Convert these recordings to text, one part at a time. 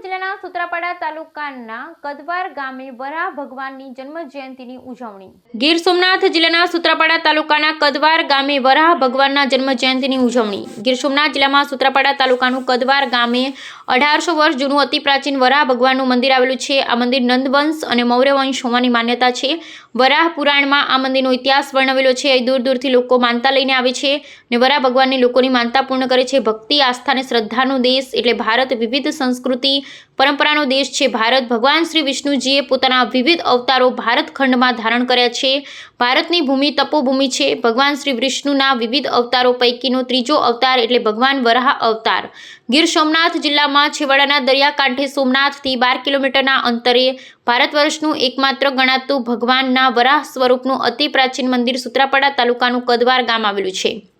જિલ્લાના સુત્રાપાડા તાલુકાના કદવાર ગામે વરાહ ભગવાનની જન્મ જયંતિની ઉજવણી. ગીર સોમનાથ જિલ્લાના સુત્રાપાડા તાલુકાના કદવાર ગામે વરાહ ભગવાનના જન્મ જયંતિની ઉજવણી. ગીર સોમનાથ જિલ્લામાં સુત્રાપાડા તાલુકાનું કદવાર ગામે અઢારસો વર્ષ જૂનું અતિ પ્રાચીન વરાહ ભગવાનનું મંદિર આવેલું છે. આ મંદિર નંદવંશ અને મૌર્ય વંશ હોવાની માન્યતા છે. વરાહ પુરાણમાં આ મંદિરનો ઇતિહાસ વર્ણવેલો છે. અહીં દૂર દૂરથી લોકો માનતા લઈને આવે છે ને વરાહ ભગવાનની લોકોની માનતા પૂર્ણ કરે છે. ભક્તિ, આસ્થા અને શ્રદ્ધાનો દેશ એટલે ભારત વિવિધ સંસ્કૃતિ પરંપરાનો દેશ છે ભારત. ભગવાન શ્રી વિષ્ણુજીએ પોતાના વિવિધ અવતારો ભારત ખંડમાં ધારણ કર્યા છે. ભારતની ભૂમિ તપોભૂમિ છે. ભગવાન શ્રી વિષ્ણુના વિવિધ અવતારો પૈકીનો ત્રીજો અવતાર એટલે ભગવાન વરાહ અવતાર. ગીર સોમનાથ જિલ્લામાં છેવાડાના દરિયાકાંઠે સોમનાથથી બાર કિલોમીટરના અંતરે ભારત વર્ષનું એકમાત્ર ગણાતું ભગવાનના વરાહ સ્વરૂપનું અતિ પ્રાચીન મંદિર સુત્રાપાડા તાલુકાનું કદવાર ગામ આવેલું છે.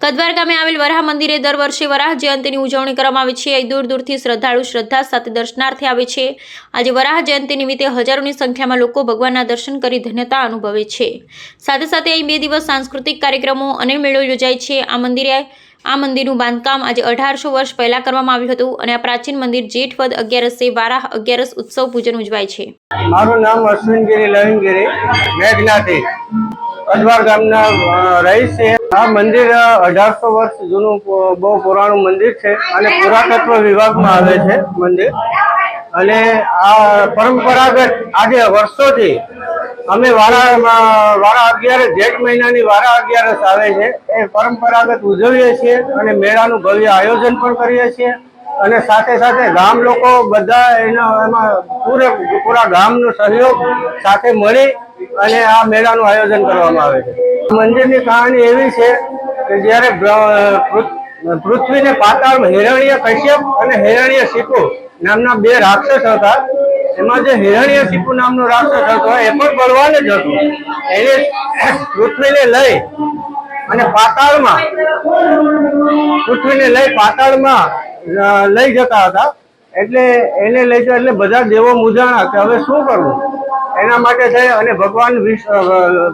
કદવાર ગામે આવેલ વરાહ મંદિરે દર વર્ષે વરાહ જયંતિની ઉજવણી કરવામાં આવે છે. અહીં દૂર દૂરથી શ્રદ્ધાળુ શ્રદ્ધા સાથે દર્શનાર્થે આવે છે. આજે વરાહ જયંતિ નિમિત્તે હજારોની સંખ્યામાં લોકો ભગવાનના દર્શન કરી ધન્યતા અનુભવે છે. સાથે સાથે અહીં બે દિવસ સાંસ્કૃતિક કાર્યક્રમો અને મેળો યોજાય છે. આ મંદિરે, આ મંદિરનું બાંધકામ આજે અઢારસો વર્ષ પહેલાં કરવામાં આવ્યું હતું અને આ પ્રાચીન મંદિર જેઠ વદ અગિયારસે વારાહ અગિયારસ ઉત્સવ પૂજન ઉજવાય છે. મારું નામ અશ્વિનગીરી લવિનગીરી મેઘનાથી. કદવાર ગામના રહીશ છે. આ મંદિર અઢારસો વર્ષ જૂનું બહુ પુરાણું મંદિર છે અને પુરાતત્વ વિભાગમાં આવે છે મંદિર. અને આ પરંપરાગત આજે વર્ષોથી અમે વારા વારા અગિયારસ જેઠ મહિનાની વારા અગિયારસ આવે છે. એ પરંપરાગત ઉજવીએ છીએ અને મેળાનું ભવ્ય આયોજન પણ કરીએ છીએ. અને સાથે સાથે ગામ લોકો બધા એના એમાં પૂરે પૂરા ગામનો સહયોગ સાથે મળી અને આ મેળાનું આયોજન કરવામાં આવે છે. મંદિરની કહાણી એવી છે કે જ્યારે પૃથ્વીને પાતાળમાં હિરણ્ય કશ્યપ અને હિરણ્ય શિપુ નામના બે રાક્ષસ હતા, એમાં જે હિરણ્ય શિપુ નામનો રાક્ષસ હતો એ પણ બળવાન જ હતો. એને પૃથ્વીને લઈ અને પાતાળમાં, પૃથ્વીને લઈ પાતાળમાં લઈ જતા હતા. એટલે એને લઈ જતા એટલે બધા દેવો મૂંઝાણા કે હવે શું કરવું? એના માટે થઈ અને ભગવાન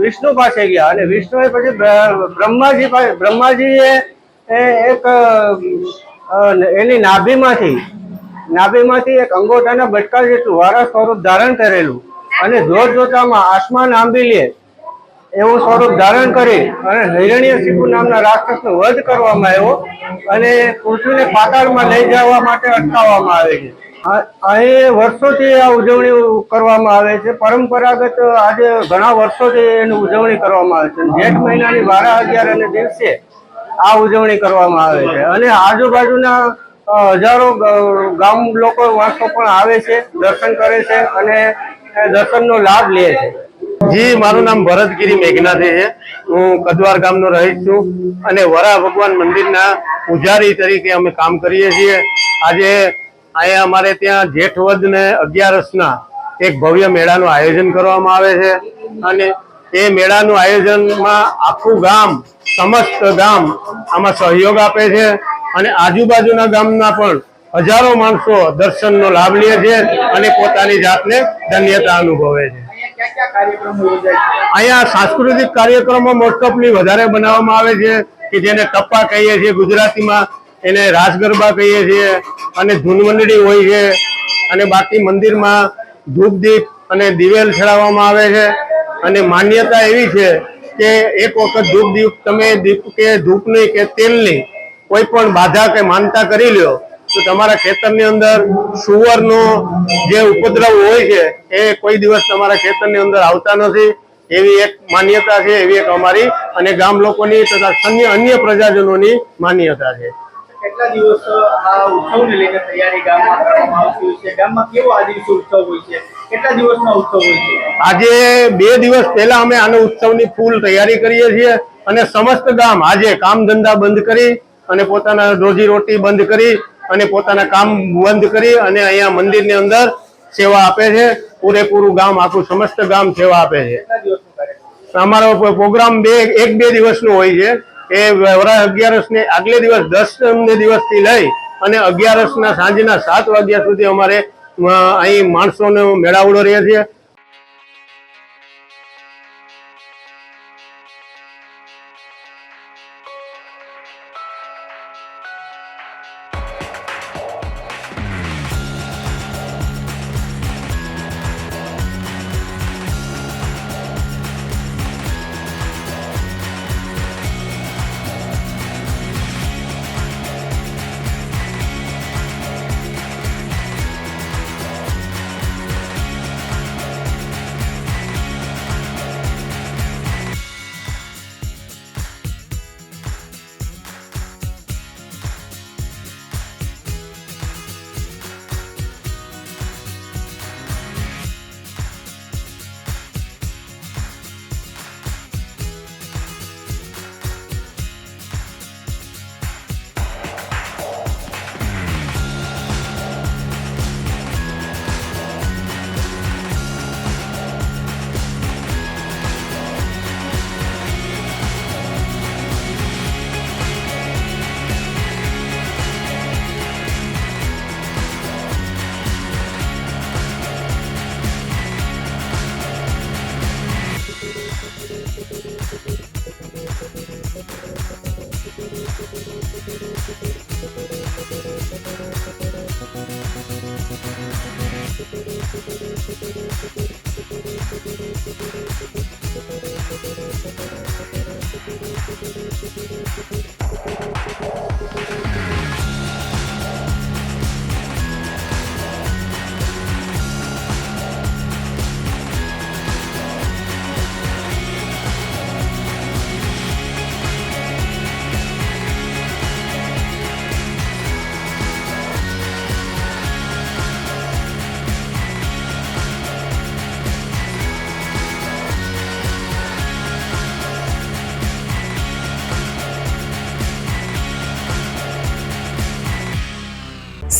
વિષ્ણુ પાસે ગયા અને વિષ્ણુએ પછી બ્રહ્માજી પાસે બ્રહ્માજીએ એક એની નાભીમાંથી નાભીમાંથી એક અંગોઠાના બટકા જેટલું વારા સ્વરૂપ ધારણ કરેલું અને જોત જોતામાં આસમાન આંબી લે. એવું સ્વરૂપ ધારણ કરી અને હિરણ્ય શિપુ નામના રાક્ષસનો વધ કરવામાં આવ્યો અને પૃથ્વીને પાતાળમાં લઈ જવા માટે અટકાવવામાં આવે છે. અહીં વર્ષોથી આ ઉજવણી કરવામાં આવે છે. પરંપરાગત આજે ઘણા વર્ષોથી એની ઉજવણી કરવામાં આવે છે. જેઠ મહિનાની બારા અગિયાર અને દિવસે આ ઉજવણી કરવામાં આવે છે. અને આજુબાજુના હજારો ગામ લોકો વાંસો પણ આવે છે, દર્શન કરે છે અને દર્શનનો લાભ લે છે. જી, મારું નામ ભરતગીરી મેઘનાથી છે. હું કદવાર ગામનો રહીશ છું અને વરા ભગવાન મંદિરના પૂજારી તરીકે અમે કામ કરીએ છીએ. આજે અહીંયા અમારે ત્યાં જેઠવદ ને અગિયારસના એક ભવ્ય મેળાનું આયોજન કરવામાં આવે છે અને એ મેળાનું આયોજનમાં આખું ગામ, સમસ્ત ગામ આમાં સહયોગ આપે છે અને આજુબાજુના ગામના પણ હજારો માણસો દર્શનનો લાભ લે છે અને પોતાની જાતને ધન્યતા અનુભવે છે. અહીંયા સાંસ્કૃતિક કાર્યક્રમો મોસ્ટઓફલી વધારે બનાવવામાં આવે છે, કે જેને ટપ્પા કહીએ છીએ ગુજરાતીમાં, એને રાસ ગરબા કહીએ છીએ, અને ધૂન મંડળી હોય છે, અને બાકી મંદિરમાં ધૂપ દીપ અને દિવેલ ચડાવવામાં આવે છે. અને માન્યતા એવી છે કે એક વખત ધૂપ દીપ તમે દીપ કે ધૂપની કે તેલની કોઈ પણ બાધા કે માનતા કરી લ્યો તો તમારા ખેતરની અંદર સુવરનો જે ઉપદ્રવ હોય છે એ કોઈ દિવસ તમારા ખેતરની અંદર આવતા નથી. એવી એક માન્યતા છે એવી એક અમારી અને ગામ લોકોની તથા અન્ય અન્ય પ્રજાજનોની માન્યતા છે. કેટલા દિવસ આ ઉત્સવને લઈને તૈયારી ગામમાં કરવામાં આવતી છે? ગામમાં કેવો આ દિવસે ઉત્સવ હોય છે? કેટલા દિવસનો ઉત્સવ હોય છે? આજે બે દિવસ પહેલા અમે આનો ઉત્સવની ફૂલ તૈયારી કરીએ છીએ અને સમસ્ત ગામ આજે કામ ધંધા બંધ કરી અને પોતાના રોજી રોટી બંધ કરી અને પોતાના કામ બંધ કરી અને અહીંયા મંદિરની અંદર સેવા આપે છે. પૂરેપૂરું ગામ, આખું સમસ્ત ગામ સેવા આપે છે. અમારો પ્રોગ્રામ બે, એક બે દિવસનો હોય છે. એ વરા અગિયારસ ને આગલે દિવસ દસ દિવસથી લઈ અને અગિયારસના સાંજના સાત વાગ્યા સુધી અમારે અહીં માણસોનો મેળાવડો રહે છે.